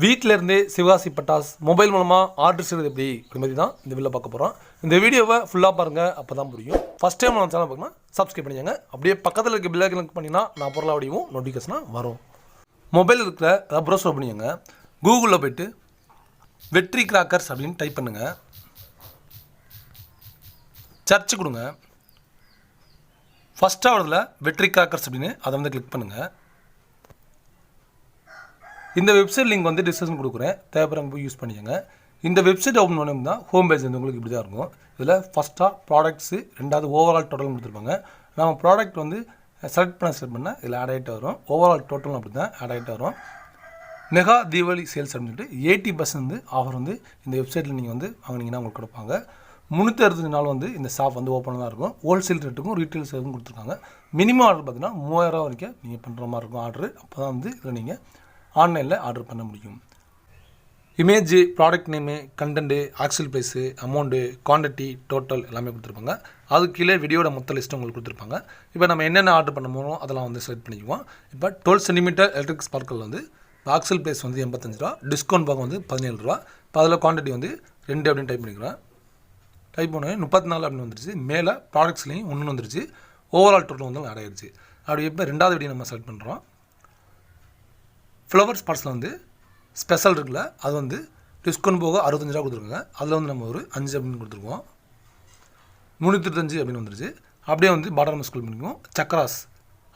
வீட்டிலேருந்தே சிவகாசி பட்டாஸ் மொபைல் மூலமாக ஆர்டர் செய்வது எப்படி இந்த மாதிரி தான் இந்த வீடியோ பார்க்க போகிறோம் இந்த வீடியோவை ஃபுல்லாக பாருங்கள் அப்போ தான் புரியும். ஃபஸ்ட் டைம் நான் சேனல் பார்க்கணும் சப்ஸ்கிரைப் பண்ணிக்கோங்க. அப்படியே பக்கத்தில் இருக்க பில்லை கிளிக் பண்ணிங்கன்னா நான் பொருளாக வடிவும் நோட்டிஃபிகேஷனாக வரும். மொபைல் இருக்கிற ப்ரௌசர் பண்ணிக்கோங்க. கூகுளில் போயிட்டு வெற்றி கிராக்கர்ஸ் அப்படின்னு டைப் பண்ணுங்கள் சர்ச்சு கொடுங்க. ஃபஸ்ட் வரதுல வெற்றி கிராக்கர்ஸ் அப்படின்னு அதை வந்து கிளிக் பண்ணுங்கள் இந்த வெப்சைட் லிங்க் வந்து டிஸ்கிரிப்ஷன் கொடுக்குறேன். தேவைப்படுறவங்க போய் யூஸ் பண்ணிக்கோங்க. இந்த வெப்சைட் ஓப்பன் பண்ணோம் தான் ஹோம் பேஜ் வந்து உங்களுக்கு இப்படி தான் இருக்கும். இதில் ஃபஸ்ட்டாக ப்ராடக்ட்ஸு ரெண்டாவது ஓவரால் டோட்டல் கொடுத்துருப்பாங்க. நம்ம ப்ராடக்ட் வந்து செலக்ட் பண்ண செலக்ட் பண்ணால் இதில் ஆட் ஆகிட்டு வரும். ஓவரால் டோட்டலும் அப்படி தான் ஆட் ஆகிட்டு வரும். மெகா தீபாவளி சேல்ஸ் அப்படின்னு சொல்லிட்டு எயிட்டி பர்சன்ட் வந்து ஆஃபர் வந்து இந்த வெப்சைட்டில் நீங்கள் வந்து வாங்கினீங்கன்னா உங்களுக்கு கொடுப்பாங்க. முந்நூற்றி அறுபத்தஞ்சு நாள் வந்து இந்த ஷாப் வந்து ஓப்பனாக தான் இருக்கும். ஹோல்சேல் ரேட்டுக்கும் ரீட்டைல் சேலுக்கும் கொடுத்துருக்காங்க. மினிமம் ஆர்டர் பார்த்தீங்கன்னா மூவாயிரம் ரூபா வரைக்கும் நீங்கள் பண்ணுற மாதிரி இருக்கும். ஆர்டர் அப்போ தான் வந்து இதில் நீங்கள் ஆன்லைனில் ஆர்டர் பண்ண முடியும். Image product name content actual price amount quantity total எல்லாமே கொடுத்துருப்பாங்க. அது கீழே வீடியோட மொத்த லிஸ்ட்டு உங்களுக்கு கொடுத்துருப்பாங்க. இப்போ நம்ம என்னென்ன ஆர்டர் பண்ண போகிறோம் அதெல்லாம் வந்து செலக்ட் பண்ணிக்குவோம். இப்போ டுவெல் சென்டிமீட்டர் எலக்ட்ரிக் ஸ்பார்க்கல் வந்து ஆக்சல் ப்ரைஸ் வந்து எண்பத்தஞ்சு ரூபா டிஸ்கவுண்ட் பாகம் வந்து பதினேழு ரூபா. இப்போ அதில் குவான்டிட்டி வந்து ரெண்டு அப்படின்னு டைப் பண்ணிக்கிறேன் டைப் பண்ணவே முப்பத்தி நாலு அப்படின்னு வந்துருச்சு. மேலே ப்ராடக்ட்ஸ்லேயும் ஒன்று வந்துருச்சு. ஓவரால் டோட்டல் வந்து ஆட் ஆயிடுச்சு அப்படி இப்போ ரெண்டாவது வீடியோ நம்ம செலக்ட் பண்ணுறோம் ஃப்ளவர்ஸ் பார்ட்ஸில் வந்து ஸ்பெஷல் இருக்குல்ல அது வந்து டிஸ்கவுண்ட் போக அறுபத்தஞ்சு ரூபா கொடுத்துருக்காங்க. அதில் வந்து நம்ம ஒரு அஞ்சு அப்படின்னு கொடுத்துருக்கோம். முந்நூற்றி இருபத்தஞ்சு அப்படின்னு வந்துருச்சு. அப்படியே வந்து பாட்டம் நம்ம ஸ்கூல் பண்ணிக்குவோம். சக்கராஸ்.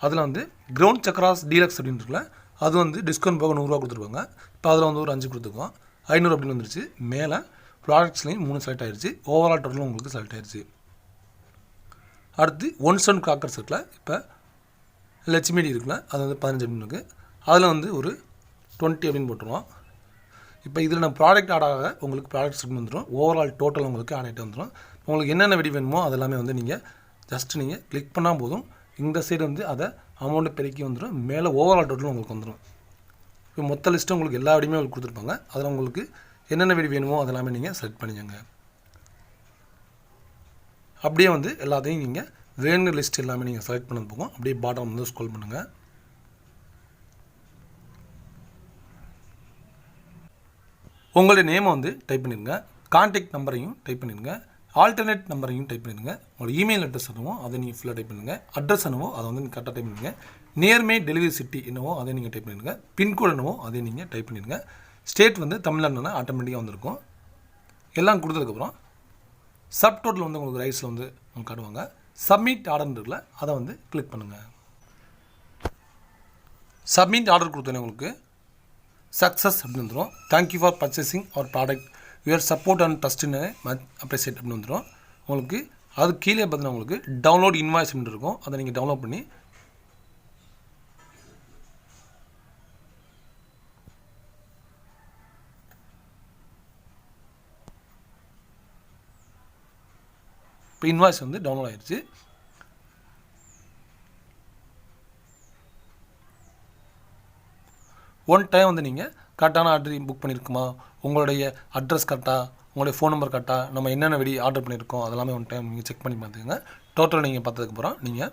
அதில் வந்து கிரவுண்ட் சக்கராஸ் டீலக்ஸ் அப்படின்னு இருக்குல்ல அது வந்து டிஸ்கவுண்ட் போக நூறுரூவா கொடுத்துருப்பாங்க இப்போ அதில் வந்து ஒரு அஞ்சு கொடுத்துருக்கோம். ஐநூறு அப்படின்னு வந்துருச்சு. மேலே ப்ராடக்ட்ஸ்லேயும் மூணு செலக்ட் ஆயிடுச்சு ஓவரால் டோட்டலும் உங்களுக்கு செலக்ட் ஆயிடுச்சு அடுத்து ஒன் சன் கிராக்கர்ஸ் இருக்குல்ல இப்போ லட்சுமிடி இருக்குல்ல அது வந்து பதினஞ்சு அப்படின்னு இருக்குது அதில் வந்து ஒரு டுவெண்ட்டி அப்படின்னு போட்டுருவோம். இப்போ இதில் நான் ப்ராடக்ட் ஆட் ஆக உங்களுக்கு ப்ராடக்ட் செட் வந்துடும் ஓவரால் டோட்டல் உங்களுக்கு ஆட் ஆகிட்டு வந்துடும் உங்களுக்கு என்னென்ன வெடி வேணுமோ அதெல்லாமே வந்து நீங்கள் ஜஸ்ட் நீங்கள் கிளிக் பண்ணால் போதும். இந்த சைடு வந்து அதை அமௌண்ட்டை பெருக்கி வந்துடும் மேலே ஓவரால் டோட்டலும் உங்களுக்கு வந்துடும் இப்போ மொத்த லிஸ்ட்டு உங்களுக்கு எல்லா வெடியுமே உங்களுக்கு கொடுத்துருப்பாங்க. அதில் உங்களுக்கு என்னென்ன வெடி வேணுமோ அதெல்லாமே நீங்கள் செலக்ட் பண்ணிக்கோங்க. அப்படியே வந்து எல்லாத்தையும் நீங்கள் வேணுங்கிற லிஸ்ட் எல்லாமே நீங்கள் செலக்ட் பண்ணது போகும் அப்படியே பாட்டம் வந்து ஸ்கோல் பண்ணுங்கள் உங்களுடைய நேமை வந்து டைப் பண்ணிடுங்க. கான்டாக்ட் நம்பரையும் டைப் பண்ணிடுங்க. ஆல்டர்னேட் நம்பரையும் டைப் பண்ணிடுங்க. உங்களோட இமெயில் அட்ரஸ் என்னவோ அதை நீங்கள் ஃபுல்லாக டைப் பண்ணுங்கள் அட்ரஸ் என்னவோ அதை வந்து நீங்கள் கரெக்டாக டைப் பண்ணுங்கள் நியர்மே டெலிவரி சிட்டி என்னவோ அதை நீங்கள் டைப் பண்ணிடுங்க. பின்கோடு என்னவோ அதை நீங்கள் டைப் பண்ணிடுங்க. ஸ்டேட் வந்து தமிழ்நாடுனா ஆட்டோமேட்டிக்காக வந்திருக்கும். எல்லாம் கொடுத்ததுக்கப்புறம் சப் டோட்டல் வந்து உங்களுக்கு ரைஸில் வந்து உங்களுக்கு காட்டுவாங்க. சப்மிட் ஆர்டர் இருக்குல்ல அதை வந்து கிளிக் பண்ணுங்கள் சப்மிட் ஆர்டர் கொடுத்தோன்னே உங்களுக்கு சக்ஸஸ் அப்படின்னு வந்துடும் thank you for purchasing our product your support and ட்ரஸ்ட்னு appreciate அப்படின்னு வந்துடும் உங்களுக்கு அது கீழே பார்த்தீங்கன்னா உங்களுக்கு டவுன்லோட் இன்வாய்ஸ் இருக்கும். அதை நீங்கள் டவுன்லோட் பண்ணி இப்போ இன்வாய்ஸ் வந்து டவுன்லோட் ஆயிடுச்சு ஒன் டைம் வந்து நீங்கள் கரெக்டான ஆர்டர் புக் பண்ணியிருக்குமா உங்களுடைய அட்ரஸ் கரெக்டாக உங்களுடைய ஃபோன் நம்பர் கரெக்டாக நம்ம என்னென்ன வெடி ஆர்டர் பண்ணியிருக்கோம் அதெல்லாமே ஒன் டைம் நீங்கள் செக் பண்ணி பார்த்துக்கோங்க. டோட்டல் நீங்கள் பார்த்ததுக்கப்புறம் நீங்கள்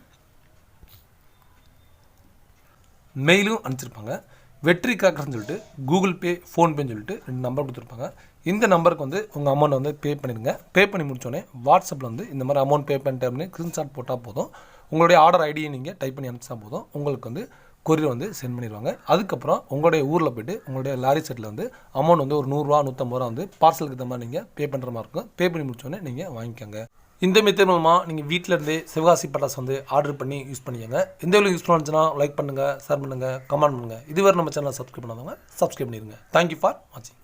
மெயிலும் அனுப்பிச்சிருப்பாங்க. வெற்றி காக்கர்னு சொல்லிட்டு கூகுள் பே ஃபோன்பேன்னு சொல்லிட்டு ரெண்டு நம்பர் கொடுத்துருப்பாங்க. இந்த நம்பருக்கு வந்து உங்கள் அமௌண்ட் வந்து பே பண்ணிடுங்க. பே பண்ணி முடிச்சோடனே வாட்ஸ்அப்பில் வந்து இந்த மாதிரி அமௌண்ட் பே பண்ணிட்டேன் அப்படின்னு ஸ்க்ரீன்ஷாட் போட்டால் போதும். உங்களுடைய ஆர்டர் ஐடியை நீங்கள் டைப் பண்ணி அனுப்பிச்சா போதும். உங்களுக்கு வந்து கொரியர் வந்து சென்ட் பண்ணிடுவாங்க அதுக்கப்புறம் உங்களுடைய ஊரில் போய்ட்டு உங்களுடைய லாரி செட்டில் வந்து அமௌண்ட் வந்து ஒரு நூறுரூவா நூற்றம்பது ரூபா வந்து பார்சலுக்கு தகுந்த மாதிரி நீங்கள் பே பண்ணுற மாதிரி இருக்கும். பே பண்ணி முடிச்சோடனே நீங்கள் வாங்கிக்கோங்க. இந்த மெத்தட் மூலமாக நீங்கள் வீட்டில் இருந்தே சிவகாசி பட்டாசு வந்து ஆர்டர் பண்ணி யூஸ் பண்ணிக்கோங்க. இந்த வீடியோ யூஸ் பண்ணுச்சுன்னா லைக் பண்ணுங்கள் ஷேர் பண்ணுங்கள் கமெண்ட் பண்ணுங்கள் இதுவரை நம்ம சேனலை சப்ஸ்கிரைப் பண்ணாதவங்க சப்ஸ்கிரைப் பண்ணிடுங்க தேங்க்யூ ஃபார் வாட்சிங்